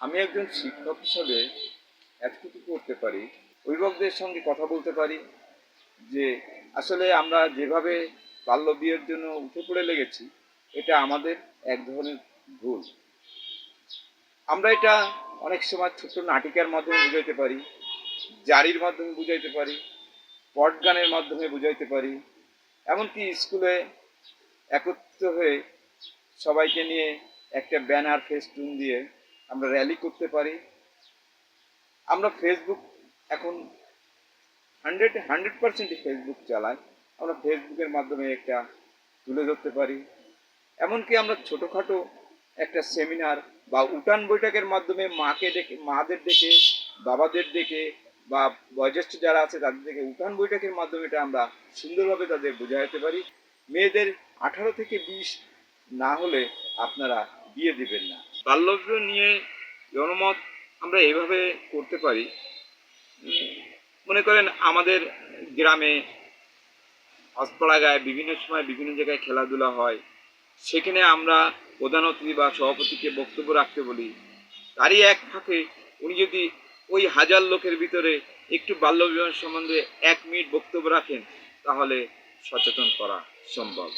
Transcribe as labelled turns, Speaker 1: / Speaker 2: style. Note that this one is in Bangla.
Speaker 1: আমি একজন শিক্ষক হিসাবে এতটুকু করতে পারি, অভিভাবকদের সঙ্গে কথা বলতে পারি, যে আসলে আমরা যেভাবে বাল্য বিয়ের জন্য উঠে পড়ে লেগেছি, এটা আমাদের এক ধরনের ভুল। আমরা এটা অনেক সময় ছোট্ট নাটিকার মাধ্যমে বুঝাইতে পারি, জারির মাধ্যমে বুঝাইতে পারি, পট গানের মাধ্যমে বুঝাইতে পারি, এমনকি স্কুলে একত্রিত হয়ে সবাইকে নিয়ে একটা ব্যানার, ফেস্টুন দিয়ে আমরা র্যালি করতে পারি। আমরা ফেসবুক এখন হান্ড্রেড হান্ড্রেড পার্সেন্ট ফেসবুক চালাই। আমরা ফেসবুকের মাধ্যমে একটা তুলে ধরতে পারি। এমনকি আমরা ছোটোখাটো একটা সেমিনার বা উঠান বৈঠকের মাধ্যমে মাকে ডেকে, মাদের ডেকে, বাবাদের ডেকে বা বয়োজ্যেষ্ঠ যারা আছে তাদের থেকে উঠান বৈঠকের মাধ্যমে এটা আমরা সুন্দরভাবে তাদের বোঝাতে পারি। মেয়েদের আঠারো থেকে বিশ না হলে আপনারা বিয়ে দিবেন না। বাল্যবিবাহ নিয়ে জনমত আমরা এভাবে করতে পারি। মনে করেন আমাদের গ্রামে হস্তলাগায় বিভিন্ন সময় বিভিন্ন জায়গায় খেলাধুলা হয়। সেখানে আমরা প্রধান অতিথি বা সভাপতিকে বক্তব্য রাখতে বলি। তারই এক ফাঁকে উনি যদি ওই হাজার লোকের ভিতরে একটু বাল্যবিবাহ সম্বন্ধে এক মিনিট বক্তব্য রাখেন, তাহলে সচেতন করা সম্ভব।